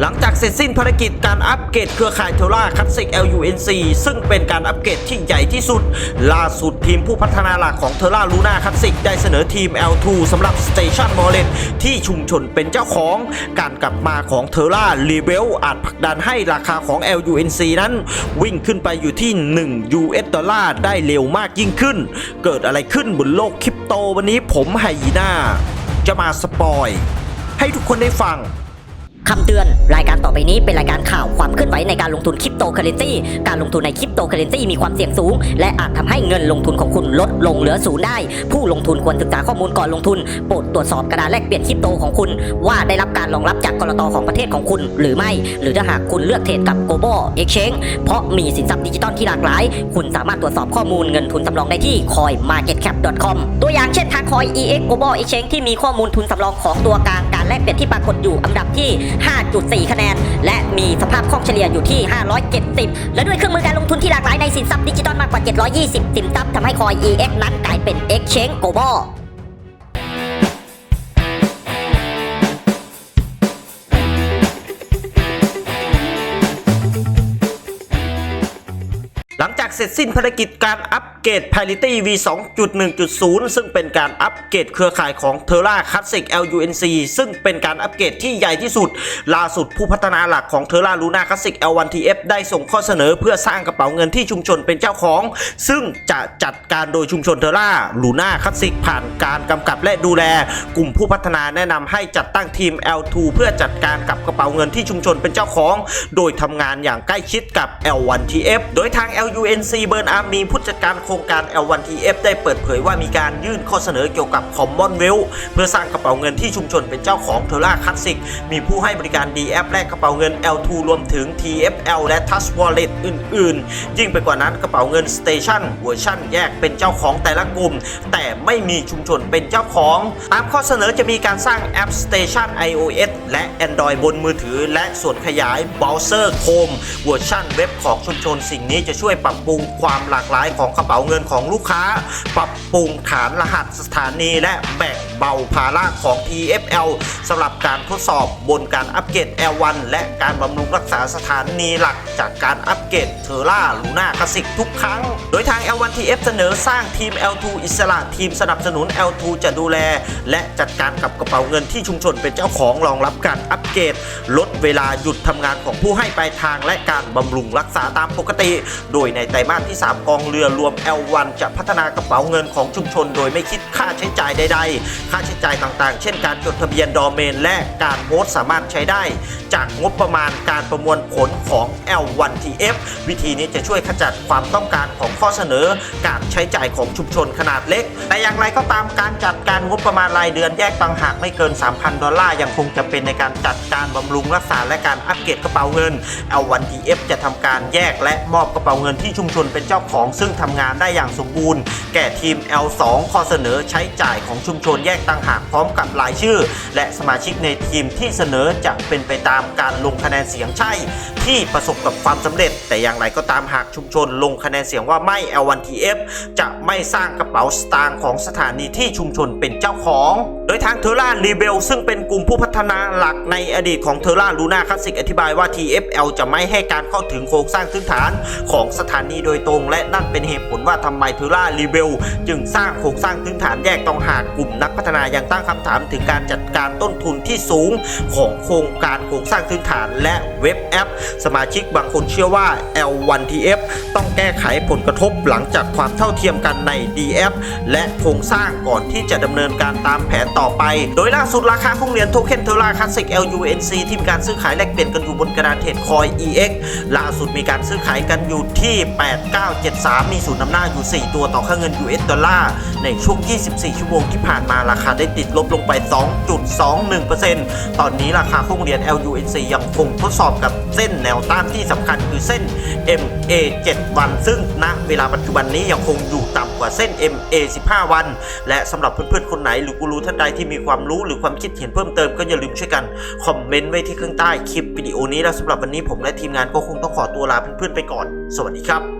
หลังจากเสร็จสิ้นภารกิจการอัปเกรดเครือข่ายเทล่าคัตซิก LUNC ซึ่งเป็นการอัปเกรดที่ใหญ่ที่สุด ล่าสุดทีมผู้พัฒนาหลักของเทล่าลูน่าคัตซิกได้เสนอทีม L2 สำหรับ Station m o l e t ที่ชุมชนเป็นเจ้าของ การกลับมาของเทล่ารีเบลอาจผลักดันให้ราคาของ LUNC นั้น วิ่งขึ้นไปอยู่ที่ 1 US ดอลลาร์ได้เร็วมากยิ่งขึ้น เกิดอะไรขึ้นบนโลกคริปโตวันนี้ผมไฮยีน่าจะมาสปอย ให้ทุกคนได้ฟัง คำเตือน รายการต่อไปนี้เป็นรายการข่าวความเคลื่อนไหวในการลงทุนคริปโตเคอเรนซีการลงทุนในคริปโตเคอเรนซีมีความเสี่ยงสูง และอาจทำให้เงินลงทุนของคุณลดลงเหลือศูนย์ได้ ผู้ลงทุนควรศึกษาข้อมูลก่อนลงทุน โปรดตรวจสอบกระดาษแลกเปลี่ยนคริปโตของคุณ ว่าได้รับการรองรับจากกรตของประเทศของคุณ หรือไม่ หรือถ้าหากคุณเลือกเทรดกับ global exchange เพราะมีสินทรัพย์ดิจิตอลที่หลากหลาย คุณสามารถตรวจสอบข้อมูลเงินทุนสำรองได้ที่ coinmarketcap.com ตัวอย่างเช่นทาง coin ex global exchange ที่มีข้อมูลทุนสำรองของตัวกลางการแลกเปลี่ยนที่ปรากฏอยู่อันดับที่5.4 คะแนน และมีสภาพคล่องเฉลี่ยอยู่ที่ 570 และด้วยเครื่องมือการลงทุนที่หลากหลายในสินทรัพย์ดิจิตอลมากกว่า 720 สินทรัพย์ทำให้ coin ex นั้นกลายเป็น exchange global หลังจากเสร็จสิ้นภารกิจการอัป เกรด Parity V 2.1.0 ซึ่งเป็นการอัปเกรดเครือข่ายของ Terra Classic LUNC ซึ่งเป็นการอัปเกรดที่ใหญ่ที่สุด ล่าสุดผู้พัฒนาหลักของ Terra Luna Classic L1TF ได้ส่งข้อเสนอเพื่อสร้างกระเป๋าเงินที่ชุมชนเป็นเจ้าของ ซึ่งจะจัดการโดยชุมชน Terra Luna Classic ผ่านการกำกับและดูแล กลุ่มผู้พัฒนาแนะนำให้จัดตั้งทีม L2 เพื่อจัดการกับกระเป๋าเงินที่ชุมชนเป็นเจ้าของ โดยทำงานอย่างใกล้ชิดกับ L1TF โดยทาง LUNC เบิร์นอาร์มีผู้จัดการโครงการ L1TF ได้เปิดเผยว่ามีการยื่นข้อเสนอเกี่ยวกับ Commonwealth เพื่อสร้างกระเป๋าเงินที่ชุมชนเป็นเจ้าของ Terra Classic มีผู้ให้บริการ DF และกระเป๋าเงิน L2 รวมถึง TFL และ Touch Wallet อื่น ๆ ยิ่งไปกว่านั้นกระเป๋าเงิน Station เวอร์ชันแยกเป็นเจ้าของแต่ละกลุ่ม แต่ไม่มีชุมชนเป็นเจ้าของ ตามข้อเสนอจะมีการสร้างแอป Station iOS และ Android บนมือถือ และส่วนขยาย Browser Chrome เวอร์ชันเว็บของชุมชนสิ่งนี้จะช่วยปรับปรุงความหลากหลายของกระเป๋าเงินของลูกค้า ปรับปรุงฐานรหัสสถานีและแบ่งเบาภาระของ TFL สำหรับการทดสอบบนการอัปเกรด L1 และการบำรุงรักษาสถานีหลักจากการอัปเกรดเทอร่าลูน่าคลาสสิกทุกครั้ง โดยทาง L1TF เสนอสร้างทีม L2 อิสระทีมสนับสนุน L2 จะดูแล และจัดการกับกระเป๋าเงินที่ชุมชนเป็นเจ้าของรองรับการอัปเกรด ลดเวลาหยุดทำงานของผู้ให้ปลายทางและการบำรุงรักษาตามปกติ โดยในไตรมาสที่ 3 กองเรือรวม L1 จะพัฒนากระเป๋าเงินของชุมชน โดยไม่คิดค่าใช้จ่ายใด ๆ ค่าใช้จ่ายต่างๆ เช่นการจดทะเบียนดอเมน และการโฮสต์สามารถใช้ได้ จากงบประมาณการประมวลผลของ L1TF วิธีนี้จะช่วยขจัดความต้องการของข้อเสนอ การใช้จ่ายของชุมชนขนาดเล็ก แต่อย่างไรก็ตามการจัดการงบประมาณรายเดือนแยกต่างหากไม่เกิน 3,000 ดอลลาร์ยังคงจะเป็นในการจัดการบำรุงรักษาและการอัปเกรดกระเป๋าเงิน L1TF จะทำการแยกและมอบกระเป๋าเงินที่ชุมชนเป็นเจ้าของซึ่งทำงานได้อย่างสมบูรณ์ แก่ทีม L2 ข้อเสนอใช้จ่ายของชุมชนแยกต่างหากพร้อมกับรายชื่อ และสมาชิกในทีมที่เสนอจะเป็นไปตามการลงคะแนนเสียงใช่ ที่ประสบกับความสำเร็จ แต่อย่างไรก็ตามหากชุมชนลงคะแนนเสียงว่าไม่ L1TF จะไม่สร้างกระเป๋าสตางค์ของสถานีที่ชุมชนเป็นเจ้าของ โดยทางเทอร่ารีเบลซึ่งเป็นกลุ่มผู้พัฒนาหลักในอดีตของเทอร่าลูน่าคลาสสิกอธิบายว่า TFL จะไม่ให้การเข้าถึงโครงสร้างพื้นฐานของสถานีโดยตรง และนั่นเป็นเหตุผลว่าทำไมเทอร่ารีเบลจึงสร้างโครงสร้างพื้นฐานแยกต่างหากกลุ่มนักพัฒนายังตั้งคำถามถึงการจัดการต้นทุนที่สูงของโครงการโครงสร้างพื้นฐานและเว็บแอป สมาชิกบางคนเชื่อว่า L1TF ต้องแก้ไขผลกระทบหลังจากความเท่าเทียมกันใน DF และโครงสร้างก่อนที่จะดำเนินการตามแผนต่อไป โดยล่าสุดราคาของเหรียญโทเค็นเทอร่าคลาสสิก LUNC ที่มีการซื้อขายแลกเปลี่ยนกันอยู่บนกระดานเทรดคอย EX ล่าสุดมีการซื้อขายกันอยู่ที่ 8973 มีศูนย์นำหน้าอยู่ 4 ตัวต่อค่าเงิน US ดอลลาร์ในช่วง 24 ชั่วโมงที่ผ่านมาราคาได้ติดลบลงไป 2.21%ตอนนี้ราคาของเหรียญ LUNC ยังคงทดสอบกับเส้นแนวต้านที่สำคัญคือเส้น MA 7 วัน ซึ่งณเวลาปัจจุบันนี้ยังคงอยู่ต่ำกว่าเส้น MA 15 วัน และสำหรับเพื่อนๆ คนไหนหรือกูรูท่านใดที่มีความรู้หรือความคิดเห็นเพิ่มเติมก็อย่าลืมช่วยกัน คอมเมนต์ไว้ที่ข้างใต้คลิปวิดีโอนี้แล้วสำหรับวันนี้ผมและทีมงานก็คงต้องขอตัวลาเพื่อนๆไปก่อน สวัสดีครับ